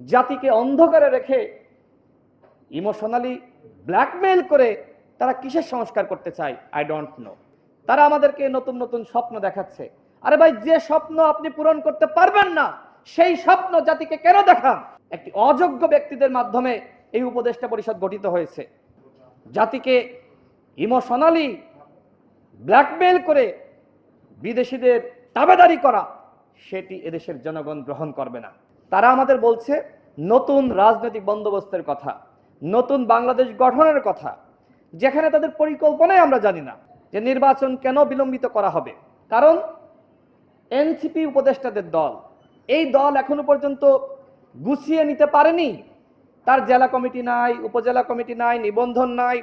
জাতিকে অন্ধকারে রেখে ইমোশনালি ব্ল্যাকমেইল করে তারা কিসের সংস্কার করতে চায়? আই ডোন্ট নো তারা আমাদেরকে নতুন নতুন স্বপ্ন দেখাচ্ছে। আরে ভাই, যে স্বপ্ন আপনি পূরণ করতে পারবেন না, সেই স্বপ্ন জাতিকে কেন দেখান? একটি অযোগ্য ব্যক্তিদের মাধ্যমে এই উপদেষ্টা পরিষদ গঠিত হয়েছে। জাতিকে ইমোশনালি ব্ল্যাকমেইল করে বিদেশিদের দাবেদারি করা, সেটি এদেশের জনগণ গ্রহণ করবে না। তারা আমাদের বলছে, নতুন রাজনৈতিক বন্দোবস্তের কথা, নতুন বাংলাদেশ গঠনের কথা, যেখানে তাদের পরিকল্পনাই আমরা জানি না যে নির্বাচন কেন বিলম্বিত করা হবে। কারণ এনসিপি উপদেষ্টাদের দল, এই দল এখনও পর্যন্ত গুছিয়ে নিতে পারেনি। তার জেলা কমিটি নাই, উপজেলা কমিটি নাই, নিবন্ধন নাই,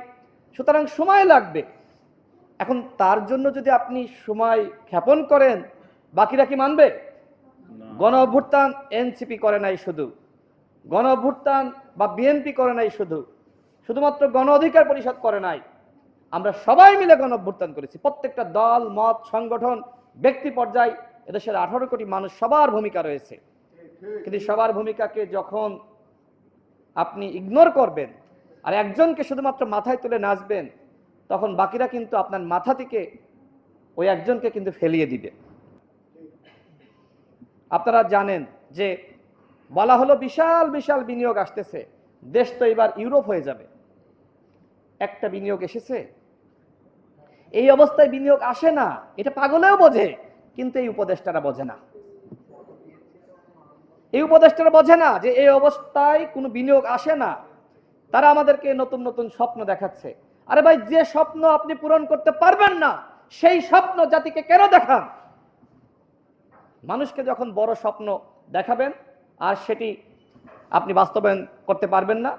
সুতরাং সময় লাগবে। এখন তার জন্য যদি আপনি সময় ক্ষেপণ করেন, বাকিরা কি মানবে? গণ অভ্যুত্থান এনসিপি করে নাই শুধু। গণ অভ্যুত্থান বা বিএনপি করে নাই শুধু। শুধুমাত্র গণ অধিকার পরিষদ করে নাই। আমরা সবাই মিলে গণ অভ্যুত্থান করেছি। প্রত্যেকটা দল, মত, সংগঠন, ব্যক্তি পর্যায়, এদেশের আঠারো কোটি মানুষ সবার ভূমিকা রয়েছে। কিন্তু সবার ভূমিকাকে যখন আপনি ইগনোর করবেন আর একজনকে শুধুমাত্র মাথায় তুলে নাচবেন, তখন বাকিরা কিন্তু আপনার মাথা থেকে ওই একজনকে কিন্তু ফেলিয়ে দিবে। আপনারা জানেন যে বলা হলো বিশাল বিশাল বিনিয়োগ আসতেছে। দেশ তো এবার ইউরোপ হয়ে যাবে। একটা বিনিয়োগ এসেছে। এই অবস্থায় বিনিয়োগ আসে না। এটা পাগলেও বোঝে, কিন্তু এই উপদেষ্টারা বোঝে না। এই উপদেষ্টারা বোঝে না যে এই অবস্থায় কোনো বিনিয়োগ আসে না। তারা আমাদেরকে নতুন নতুন স্বপ্ন দেখাচ্ছে। আরে ভাই, যে স্বপ্ন আপনি পূরণ করতে পারবেন না, সেই স্বপ্ন জাতিকে কেন দেখান? মানুষকে যখন বড় স্বপ্ন দেখাবেন আর সেটি আপনি বাস্তবায়ন করতে পারবেন না,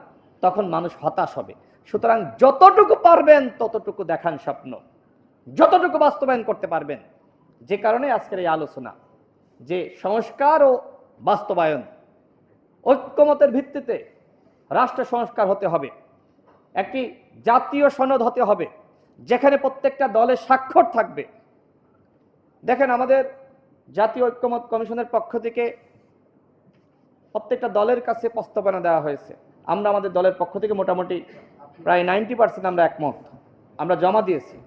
তখন মানুষ হতাশ হবে। সুতরাং যতটুকু পারবেন ততটুকু দেখান স্বপ্ন। যতটুকু বাস্তবায়ন করতে পারবেন। যে কারণে আজকের এই আলোচনা, যে সংস্কার ও বাস্তবায়ন, ঐক্যমতের ভিত্তিতে রাষ্ট্র সংস্কার হতে হবে, একটি জাতীয় সনদ হতে হবে, যেখানে প্রত্যেকটা দলের স্বাক্ষর থাকবে। দেখেন আমাদের জাতীয় ঐক্যমত কমিশনের পক্ষ থেকে প্রত্যেকটা দলের কাছে প্রস্তাবনা দেওয়া হয়েছে। আমরা আমাদের দলের পক্ষ থেকে মোটামুটি প্রায় নাইনটি পার্সেন্ট আমরা একমত। আমরা জমা দিয়েছি।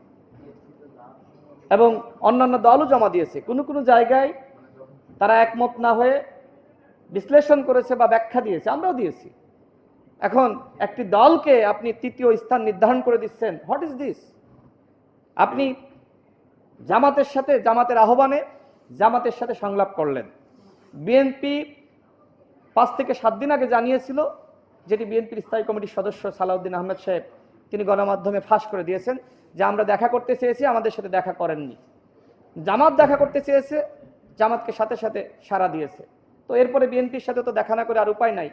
এবং অন্যান্য দলও জমা দিয়েছে। কোনো কোনো জায়গায় তারা একমত না হয়ে বিশ্লেষণ করেছে বা ব্যাখ্যা দিয়েছে। আমরাও দিয়েছি। এখন একটি দলকে আপনি তৃতীয় স্থান নির্ধারণ করে দিচ্ছেন, হোয়াট ইজ দিস? আপনি জামাতের সাথে, জামাতের আহ্বানে জামাতের সাথে সংলাপ করলেন। বিএনপি পাঁচ থেকে সাত দিন আগে জানিয়েছিল যেটি বিএনপির স্থায়ী কমিটির সদস্য সালাউদ্দিন আহমেদ সাহেব, তিনি গণমাধ্যমে ফাঁস করে দিয়েছেন যে আমরা দেখা করতে চেয়েছি, আমাদের সাথে দেখা করেননি। জামাত দেখা করতে চেয়েছে, জামাতকে সাথে সাথে সাড়া দিয়েছে। তো এরপরে বিএনপির সাথে তো দেখা না করে আর উপায় নাই।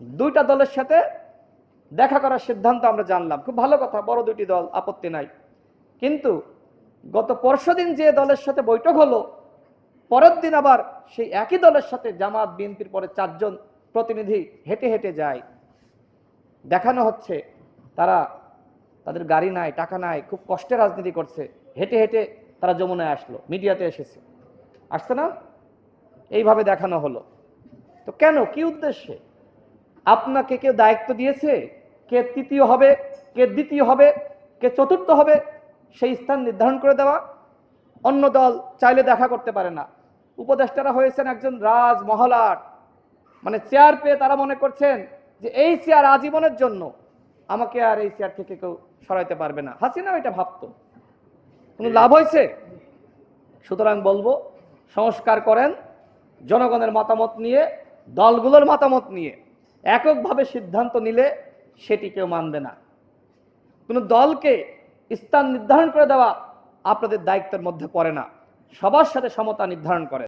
দুইটা দলের সাথে দেখা করার সিদ্ধান্ত আমরা জানলাম। খুব ভালো কথা, বড় দুইটি দল, আপত্তি নাই। কিন্তু গত পরশুদিন যে দলের সাথে বৈঠক হলো পরের দিন আবার সেই একই দলের সাথে জামাত বিএনপির পরে চারজন প্রতিনিধি হেঁটে হেঁটে যায়। দেখানো হচ্ছে তারা তাদের গাড়ি নাই, টাকা নাই, খুব কষ্টে রাজনীতি করছে। হেঁটে হেঁটে তারা যমুনায় আসলো, মিডিয়াতে এসেছে। আসছে না? এইভাবে দেখানো হলো। তো কেন? কি উদ্দেশ্যে? আপনাকে কেউ দায়িত্ব দিয়েছে? কে তৃতীয় হবে? কে দ্বিতীয় হবে? কে চতুর্থ হবে? সেই স্থান নির্ধারণ করে দেওয়া। অন্য দল চাইলে দেখা করতে পারে না। উপদেষ্টারা হয়েছেন একজন রাজ মহলাট মানে চেয়ার পেয়ে তারা মনে করছেন যে এই চেয়ার আজীবনের জন্য আমাকে আর এই চেয়ার থেকে কেউ সরাইতে পারবে না। হাসিনাও এটা ভাবতো। কোনো লাভ হয়েছে? সুতরাং বলব, সংস্কার করেন, জনগণের মতামত নিয়ে, দলগুলোর মতামত নিয়ে, এককভাবে সিদ্ধান্ত নিলে সেটি কেউ মানবে না। কোনো দলকে স্থান নির্ধারণ করে দেওয়া আপনাদের দায়িত্বের মধ্যে পড়ে না। সবার সাথে সমতা নির্ধারণ করে